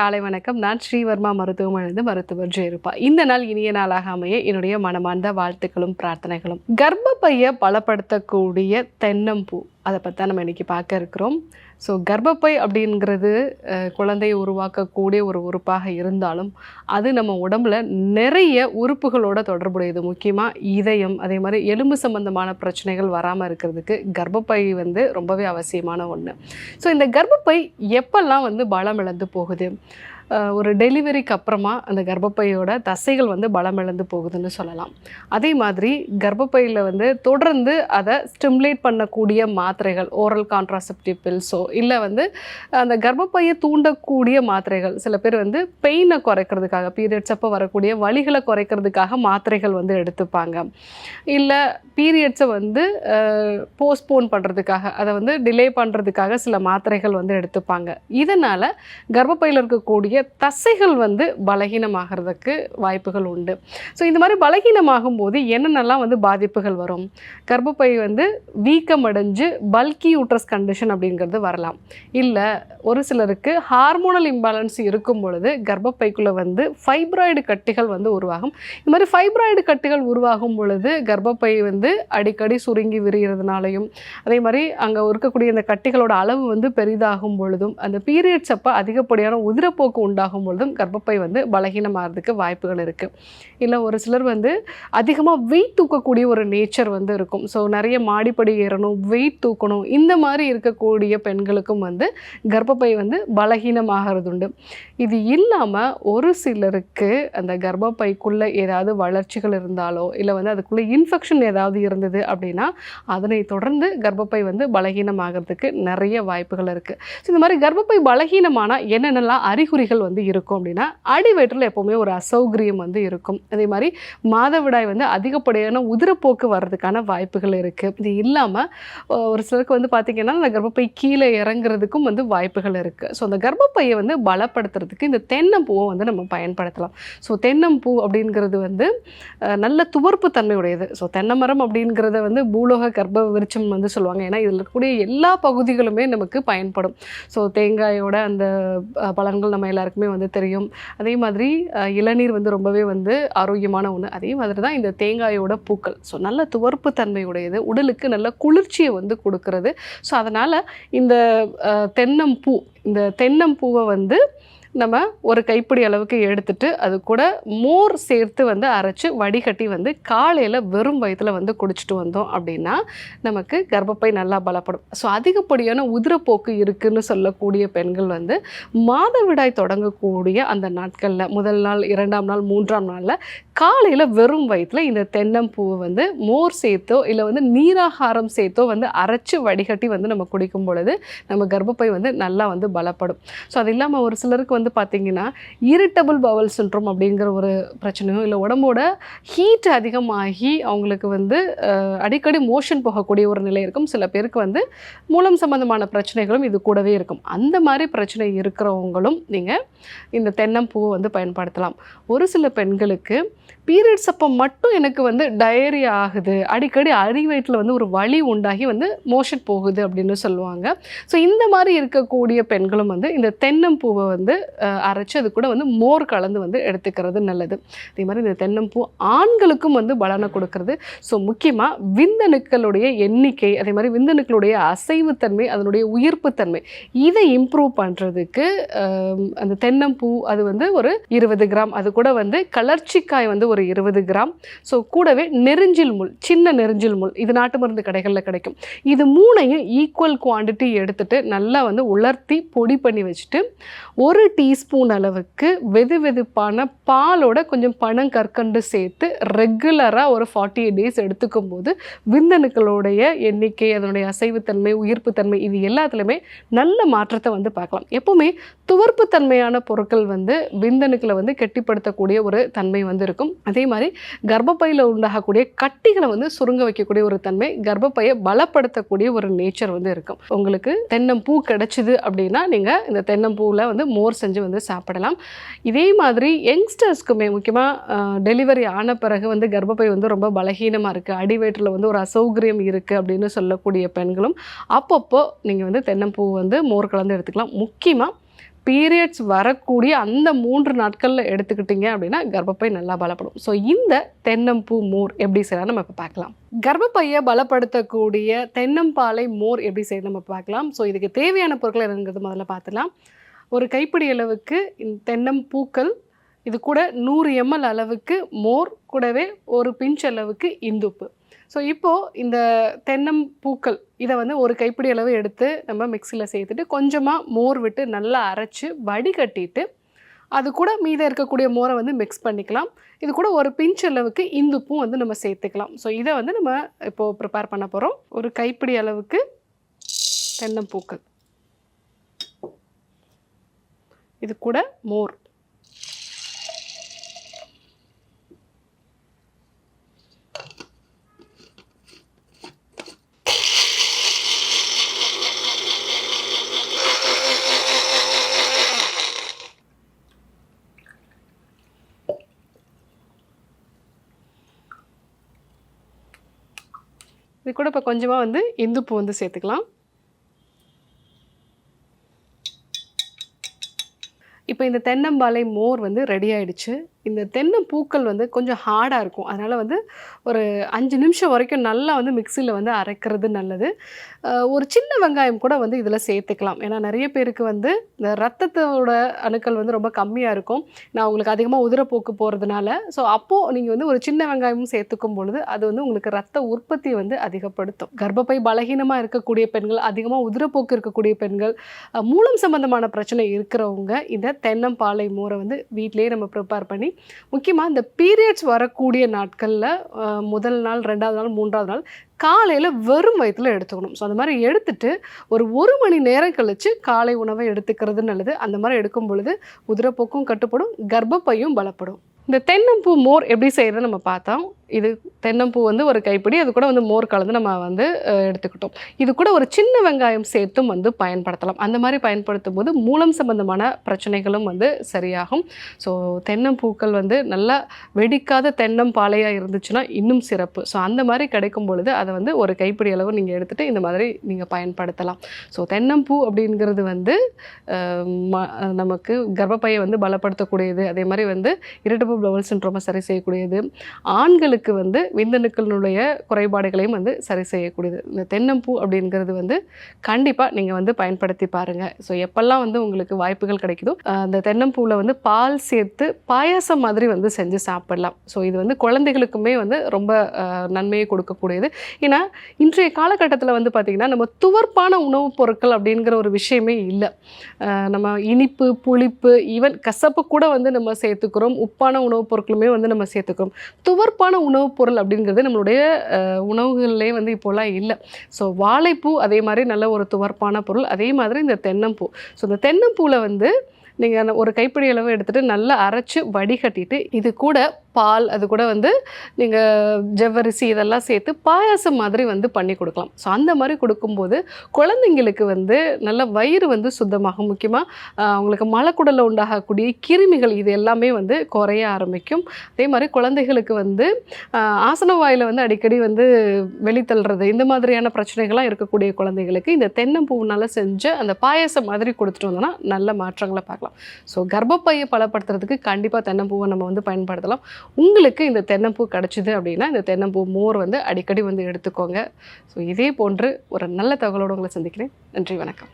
காலை வணக்கம். நான் ஸ்ரீவர்மா மருத்துவமனைந்து மருத்துவர் ஜெயருப்பா இந்த நாள் இனிய நாளாக அமைய என்னுடைய மனமார்ந்த வாழ்த்துக்களும் பிரார்த்தனைகளும். கர்ப்பப்பையை பலப்படுத்தக்கூடிய தென்னம்பூ அதை பற்றி தான் நம்ம இன்னைக்கு பார்க்க இருக்கிறோம். ஸோ கர்ப்பப்பை அப்படிங்கிறது குழந்தையை உருவாக்கக்கூடிய ஒரு உறுப்பாக இருந்தாலும் அது நம்ம உடம்புல நிறைய உறுப்புகளோட தொடர்புடையது. முக்கியமாக இதயம் அதே மாதிரி எலும்பு சம்பந்தமான பிரச்சனைகள் வராமல் இருக்கிறதுக்கு கர்ப்பப்பை வந்து ரொம்பவே அவசியமான ஒன்று ஸோ இந்த கர்ப்பப்பை எப்பெல்லாம் வந்து பலம் இழந்து போகுது? ஒரு டெலிவரிக்கு அப்புறமா அந்த கர்ப்பப்பையோட தசைகள் வந்து பலமிழந்து போகுதுன்னு சொல்லலாம். அதே மாதிரி கர்ப்பப்பையில் வந்து தொடர்ந்து அதை ஸ்டிமுலேட் பண்ணக்கூடிய மாத்திரைகள் ஓரல் கான்ட்ராசெப்டிவ் பில்ஸோ இல்லை வந்து அந்த கர்ப்பப்பையை தூண்டக்கூடிய மாத்திரைகள் சில பேர் வந்து பெயினை குறைக்கிறதுக்காக பீரியட்ஸ் அப்போ வரக்கூடிய வழிகளை குறைக்கிறதுக்காக மாத்திரைகள் வந்து எடுத்துப்பாங்க. இல்லை பீரியட்ஸை வந்து போஸ்ட்போன் பண்ணுறதுக்காக அதை வந்து டிலே பண்ணுறதுக்காக சில மாத்திரைகள் வந்து எடுத்துப்பாங்க. இதனால் கர்ப்பப்பையில் இருக்கக்கூடிய தசைகள் வந்து பலகீனமாகிறதுக்கு வாய்ப்புகள் உண்டு. ஸோ இந்த மாதிரி பலகீனமாகும் போது என்னென்னலாம் வந்து பாதிப்புகள் வரும்? கர்ப்பப்பை வந்து வீக்கம் அடைஞ்சு பல்கி யூட்ரஸ் கண்டிஷன் அப்படிங்கிறது வரலாம். இல்லை ஒரு சிலருக்கு ஹார்மோனல் இம்பேலன்ஸ் இருக்கும் பொழுது கர்ப்பப்பைக்குள்ளே வந்து ஃபைப்ராய்டு கட்டிகள் வந்து உருவாகும். இந்த மாதிரி ஃபைப்ராய்டு கட்டிகள் உருவாகும் பொழுது கர்ப்பப்பை வந்து அடிக்கடி சுருங்கி விரிகிறதுனாலையும் அதே மாதிரி அங்கே இருக்கக்கூடிய இந்த கட்டிகளோட அளவு வந்து பெரிதாகும் பொழுதும் அந்த பீரியட்ஸ் அப்போ அதிகப்படியான உதிரப்போக்கு உண்டாகும் பொழுதும் கர்ப்பப்பை வந்து பலகீனமாகிறதுக்கு வாய்ப்புகள் இருக்குது இல்லை ஒரு சிலர் வந்து அதிகமாக வெயிட் தூக்கக்கூடிய ஒரு நேச்சர் வந்து இருக்கும். ஸோ நிறைய மாடிப்படி ஏறணும் வெயிட் தூக்கணும் இந்த மாதிரி இருக்கக்கூடிய பெண்களுக்கும் வந்து கர்ப்பப்பை வந்து பலகீனமாகிறது உண்டு இது இல்லாமல் ஒரு சிலருக்கு அந்த கர்ப்பப்பைக்குள்ளே ஏதாவது வளர்ச்சிகள் இருந்தாலோ இல்லை வந்து அதுக்குள்ளே இன்ஃபெக்ஷன் ஏதாவது இருந்தது அப்படின்னா அதனை தொடர்ந்து கர்ப்பப்பை வந்து பலகீனமாகிறதுக்கு நிறைய வாய்ப்புகள் இருக்குது ஸோ இந்த மாதிரி கர்ப்பப்பை பலகீனமானால் என்னென்னலாம் அறிகுறிகள் வந்து இருக்கும் அப்படின்னா அடிவயிற்றில் எப்போவுமே ஒரு அசௌகரியம் வந்து இருக்கும். அதே மாதிரி மாதவிடாய் வந்து அதிகப்படியான உதிரப்போக்கு வர்றதுக்கான வாய்ப்புகள் இருக்குது இது இல்லாமல் ஒரு சிலருக்கு வந்து பார்த்திங்கன்னா அந்த கர்ப்பப்பை கீழே இறங்குறதுக்கும் வந்து வாய்ப்புகள் இருக்குது ஸோ அந்த கர்ப்பப்பையை வந்து பலப்படுத்துறதுக்கு இந்த தென்னம்பூவை வந்து நம்ம பயன்படுத்தலாம். ஸோ தென்னம்பூ அப்படிங்கிறது வந்து நல்ல துவர்ப்பு தன்மையுடையது. ஸோ தென்னமரம் அப்படிங்கிறத வந்து பூலோக கர்ப்ப விருச்சம் வந்து சொல்லுவாங்க. ஏன்னா இதில் இருக்கக்கூடிய எல்லா பகுதிகளுமே நமக்கு பயன்படும். ஸோ தேங்காயோட அந்த பலன்கள் நம்ம எல்லாருக்கும் எல்லாருக்குமே வந்து தெரியும். அதே மாதிரி இளநீர் வந்து ரொம்பவே வந்து ஆரோக்கியமான ஒன்று அதே மாதிரி தான் இந்த தேங்காயோட பூக்கள். ஸோ நல்ல துவர்ப்பு தன்மையுடையது. உடலுக்கு நல்ல குளிர்ச்சியை வந்து கொடுக்கறது. ஸோ அதனால் இந்த தென்னம் தென்னம்பூ இந்த தென்னம்பூவை வந்து நம்ம ஒரு கைப்பிடி அளவுக்கு எடுத்துட்டு அது கூட மோர் சேர்த்து வந்து அரைச்சு வடிகட்டி வந்து காலையில் வெறும் வயிற்றுல வந்து குடிச்சிட்டு வந்தோம் அப்படின்னா நமக்கு கர்ப்பப்பை நல்லா பலப்படும். ஸோ அதிகப்படியான உதிரப்போக்கு இருக்குன்னு சொல்லக்கூடிய பெண்கள் வந்து மாதவிடாய் தொடங்கக்கூடிய அந்த நாட்களில் முதல் நாள் இரண்டாம் நாள் மூன்றாம் நாளில் காலையில் வெறும் வயிற்றில் இந்த தென்னம்பூவை வந்து மோர் சேர்த்தோ இல்லை வந்து நீராகாரம் சேர்த்தோ வந்து அரைச்சு வடிகட்டி வந்து நம்ம குடிக்கும் பொழுது நம்ம கர்ப்பப்பை வந்து நல்லா வந்து பலப்படும். ஸோ அது இல்லாமல் ஒரு சிலருக்கு வந்து பார்த்திங்கன்னா இரிட்டபிள் பவல் சின்ட்ரோம் அப்படிங்கிற ஒரு பிரச்சனையோ இல்லை உடம்போட ஹீட் அதிகமாகி அவங்களுக்கு வந்து அடிக்கடி மோஷன் போகக்கூடிய ஒரு நிலை இருக்கும். சில பேருக்கு வந்து மூலம் சம்பந்தமான பிரச்சனைகளும் இது கூடவே இருக்கும். அந்த மாதிரி பிரச்சனை இருக்கிறவங்களும் நீங்கள் இந்த தென்னம்பூவை வந்து பயன்படுத்தலாம். ஒரு சில பெண்களுக்கு பீரியட்ஸ் அப்போ மட்டும் எனக்கு வந்து டயரி ஆகுது. அடிக்கடி அறிவயிட்டில் வந்து ஒரு வலி உண்டாகி வந்து மோஷன் போகுது அப்படின்னு சொல்லுவாங்க. ஸோ இந்த மாதிரி இருக்கக்கூடிய பெண்களும் வந்து இந்த தென்னம்பூவை வந்து அரைச்சி அது கூட வந்து மோர் கலந்து வந்து எடுத்துக்கிறது நல்லது. அதே மாதிரி இந்த தென்னம்பூ ஆண்களுக்கும் வந்து பலனை கொடுக்கறது. ஸோ முக்கியமாக விந்தணுக்களுடைய எண்ணிக்கை அதே மாதிரி விந்தணுக்களுடைய அசைவுத்தன்மை அதனுடைய உயிர்ப்புத்தன்மை இதை இம்ப்ரூவ் பண்ணுறதுக்கு அந்த தென்னம்பூ அது வந்து ஒரு இருபது கிராம் அது கூட வந்து கலர்ச்சிக்காய் வந்து ஒரு இருபது கிராம். ஸோ கூடவே நெருஞ்சில் முள் சின்ன நெருஞ்சில் முள் இது நாட்டு மருந்து கடைகளில் கிடைக்கும். இது மூணையும் ஈக்குவல் குவாண்டிட்டி எடுத்துட்டு நல்லா வந்து உலர்த்தி பொடி பண்ணி வச்சுட்டு ஒரு டீஸ்பூன் அளவுக்கு வெது வெதுப்பான பாலோட கொஞ்சம் பணம் கற்கண்டு சேர்த்து ரெகுலராக ஒரு ஃபார்ட்டி எயிட் டேஸ் எடுத்துக்கும் போது விந்தணுக்களுடைய எண்ணிக்கை அதனுடைய அசைவுத்தன்மை உயிர்ப்புத்தன்மை இது எல்லாத்துலேயுமே நல்ல மாற்றத்தை வந்து பார்க்கலாம். எப்பவுமே துவர்ப்பு தன்மையான பொருட்கள் வந்து விந்தணுக்களை வந்து கெட்டிப்படுத்தக்கூடிய ஒரு தன்மை வந்து இருக்கும். அதே மாதிரி கர்ப்பப்பையில் உண்டாகக்கூடிய கட்டிகளை வந்து சுருங்க வைக்கக்கூடிய ஒரு தன்மை கர்ப்பப்பையை பலப்படுத்தக்கூடிய ஒரு நேச்சர் வந்து இருக்கும். உங்களுக்கு தென்னம்பூ கிடைச்சிது அப்படின்னா நீங்கள் இந்த தென்னம்பூவில் வந்து மோர் செஞ்சு வந்து சாப்பிடலாம். இதே மாதிரி யங்ஸ்டர்ஸ்க்குமே முக்கியமாக டெலிவரி ஆன பிறகு வந்து கர்ப்பப்பை வந்து ரொம்ப பலகீனமாக இருக்குது அடிவயிற்றில் வந்து ஒரு அசௌகரியம் இருக்குது அப்படின்னு சொல்லக்கூடிய பெண்களும் அப்பப்போ நீங்கள் வந்து தென்னம்பூ வந்து மோர் கலந்து எடுத்துக்கலாம். முக்கியமாக பீரியட்ஸ் வரக்கூடிய அந்த மூன்று நாட்களில் எடுத்துக்கிட்டீங்க அப்படின்னா கர்ப்பப்பை நல்லா பலப்படும். ஸோ இந்த தென்னம்பூ மோர் எப்படி செய்யலாம் நம்ம இப்போ பார்க்கலாம். கர்ப்பப்பையை பலப்படுத்தக்கூடிய தென்னம்பாலை மோர் எப்படி செய்ய நம்ம பார்க்கலாம். ஸோ இதுக்கு தேவையான பொருட்கள் என்னங்கிறது முதல்ல பார்த்துலாம் ஒரு கைப்பிடி அளவுக்கு தென்னம் தென்னம்பூக்கள் இது கூட நூறு எம்எல் அளவுக்கு மோர் கூடவே ஒரு பிஞ்ச் அளவுக்கு இந்துப்பு. ஸோ இப்போது இந்த தென்னம் பூக்கள் இதை வந்து ஒரு கைப்பிடி அளவு எடுத்து நம்ம மிக்சியில் சேர்த்துட்டு கொஞ்சமாக மோர் விட்டு நல்லா அரைச்சி வடிகட்டிட்டு அது கூட மீதம் இருக்கக்கூடிய மோரை வந்து மிக்ஸ் பண்ணிக்கலாம். இது கூட ஒரு பிஞ்ச் அளவுக்கு இந்துப்பும் வந்து நம்ம சேர்த்துக்கலாம். ஸோ இதை வந்து நம்ம இப்போது ப்ரிப்பேர் பண்ண போகிறோம் ஒரு கைப்பிடி அளவுக்கு தென்னம்பூக்கள் இது கூட மோர். இது கூட இப்போ கொஞ்சமாக வந்து இந்துப்பு வந்து சேர்த்துக்கலாம். இப்போ இந்த தென்னம்பாலை மோர் வந்து ரெடி ஆயிடுச்சு. இந்த தென்னை பூக்கள் வந்து கொஞ்சம் ஹார்டாக இருக்கும். அதனால் வந்து ஒரு அஞ்சு நிமிஷம் வரைக்கும் நல்லா வந்து மிக்சியில் வந்து அரைக்கிறது நல்லது. ஒரு சின்ன வெங்காயம் கூட வந்து இதில் சேர்த்துக்கலாம். ஏன்னா நிறைய பேருக்கு வந்து இந்த ரத்தத்தோட அணுக்கள் வந்து ரொம்ப கம்மியாக இருக்கும். நான் உங்களுக்கு அதிகமாக உதிரப்போக்கு போகிறதுனால ஸோ அப்போது நீங்கள் வந்து ஒரு சின்ன வெங்காயமும் சேர்த்துக்கும் பொழுது அது வந்து உங்களுக்கு ரத்த உற்பத்தி வந்து அதிகப்படுத்தும். கர்ப்பப்பை பலகீனமாக இருக்கக்கூடிய பெண்கள் அதிகமாக உதிரப்போக்கு இருக்கக்கூடிய பெண்கள் மூலம் சம்பந்தமான பிரச்சனை இருக்கிறவங்க இந்த தென்னம்பாலை மோரை வந்து வீட்டிலேயே நம்ம ப்ரிப்பேர் பண்ணி முக்கியமாக இந்த பீரியட்ஸ் வரக்கூடிய நாட்களில் முதல் நாள் ரெண்டாவது நாள் மூன்றாவது நாள் காலையில் வெறும் வயிற்றில் எடுத்துக்கணும். ஸோ அந்த மாதிரி எடுத்துட்டு ஒரு ஒரு மணி நேரம் கழித்து காலை உணவை எடுத்துக்கிறது நல்லது. அந்த மாதிரி எடுக்கும் பொழுது உதிரப்போக்கும் கட்டுப்படும் கர்ப்பப்பையும் பலப்படும். இந்த தென்னம்பூ மோர் எப்படி செய்கிறது நம்ம பார்த்தோம். இது தென்னம்பூ வந்து ஒரு கைப்பிடி அது கூட வந்து மோர் கலந்து நம்ம வந்து எடுத்துக்கிட்டோம். இது கூட ஒரு சின்ன வெங்காயம் சேர்த்தும் வந்து பயன்படுத்தலாம். அந்த மாதிரி பயன்படுத்தும் போது மூலம் சம்பந்தமான பிரச்சனைகளும் வந்து சரியாகும். ஸோ தென்னம்பூக்கள் வந்து நல்லா வெடிக்காத தென்னம் பாலையாக இருந்துச்சுன்னா இன்னும் சிறப்பு. ஸோ அந்த மாதிரி கிடைக்கும் பொழுது அதை வந்து ஒரு கைப்பிடி அளவு நீங்கள் எடுத்துகிட்டு இந்த மாதிரி நீங்கள் பயன்படுத்தலாம். ஸோ தென்னம்பூ அப்படிங்கிறது வந்து ம- நமக்கு கர்ப்பப்பையை வந்து பலப்படுத்தக்கூடியது. அதே மாதிரி வந்து இரிட்டபிள் பிளவல் சின்ட்ரோமை சரி செய்யக்கூடியது. ஆண்களுக்கு வந்து விந்தணுக்களினுடைய குறைபாடுகளையும் வந்து சரி செய்யக்கூடியது. இந்த தென்னம்பூ அப்படிங்கிறது வந்து கண்டிப்பாக நீங்கள் வந்து பயன்படுத்தி பாருங்கள் ஸோ எப்பெல்லாம் வந்து உங்களுக்கு வாய்ப்புகள் கிடைக்குதோ அந்த தென்னம்பூவில் வந்து பால் சேர்த்து பாயாசம் மாதிரி வந்து செஞ்சு சாப்பிடலாம். ஸோ இது வந்து குழந்தைகளுக்குமே வந்து ரொம்ப நன்மையை கொடுக்கக்கூடியது. ஏன்னா இன்றைய காலகட்டத்தில் வந்து பார்த்திங்கன்னா நம்ம துவர்ப்பான உணவுப் பொருட்கள் அப்படிங்கிற ஒரு விஷயமே இல்லை. நம்ம இனிப்பு புளிப்பு ஈவன் கசப்பு கூட வந்து நம்ம சேர்த்துக்கிறோம். உப்பான உணவுப் பொருட்களுமே வந்து நம்ம சேர்த்துக்கிறோம். துவர்ப்பான உணவுப் பொருள் அப்படிங்கிறது நம்மளுடைய உணவுகள்லேயே வந்து இப்போலாம் இல்லை. ஸோ வாழைப்பூ அதே மாதிரி நல்ல ஒரு துவர்ப்பான பொருள். அதே மாதிரி இந்த தென்னம்பூ. ஸோ இந்த தென்னம்பூவில் வந்து நீங்கள் ஒரு கைப்பிடி அளவு எடுத்துகிட்டு நல்லா அரைச்சி வடிகட்டிட்டு இது கூட பால் அது கூட வந்து நீங்கள் ஜவ்வரிசி இதெல்லாம் சேர்த்து பாயாசம் மாதிரி வந்து பண்ணி கொடுக்கலாம். ஸோ அந்த மாதிரி கொடுக்கும்போது குழந்தைங்களுக்கு வந்து நல்ல வயிறு வந்து சுத்தமாகும். முக்கியமாக அவங்களுக்கு மலக்குடலில் உண்டாகக்கூடிய கிருமிகள் இது எல்லாமே வந்து குறைய ஆரம்பிக்கும். அதே மாதிரி குழந்தைகளுக்கு வந்து ஆசன வாயில் வந்து அடிக்கடி வந்து வெளித்தள்ளுறது இந்த மாதிரியான பிரச்சனைகள்லாம் இருக்கக்கூடிய குழந்தைகளுக்கு இந்த தென்னம்பூவினால் செஞ்ச அந்த பாயாசம் மாதிரி கொடுத்துட்டு வந்தோம்னா நல்ல மாற்றங்களை பார்க்கலாம். ஸோ கர்ப்பப்பையை பலப்படுத்துறதுக்கு கண்டிப்பாக தென்னம்பூவை நம்ம வந்து பயன்படுத்தலாம். உங்களுக்கு இந்த தென்னம்பூ கிடச்சிது அப்படின்னா இந்த தென்னம்பூ மோர் வந்து அடிக்கடி வந்து எடுத்துக்கோங்க. ஸோ இதே போன்று ஒரு நல்ல தகவலோடு உங்களை சந்திக்கிறேன். நன்றி வணக்கம்.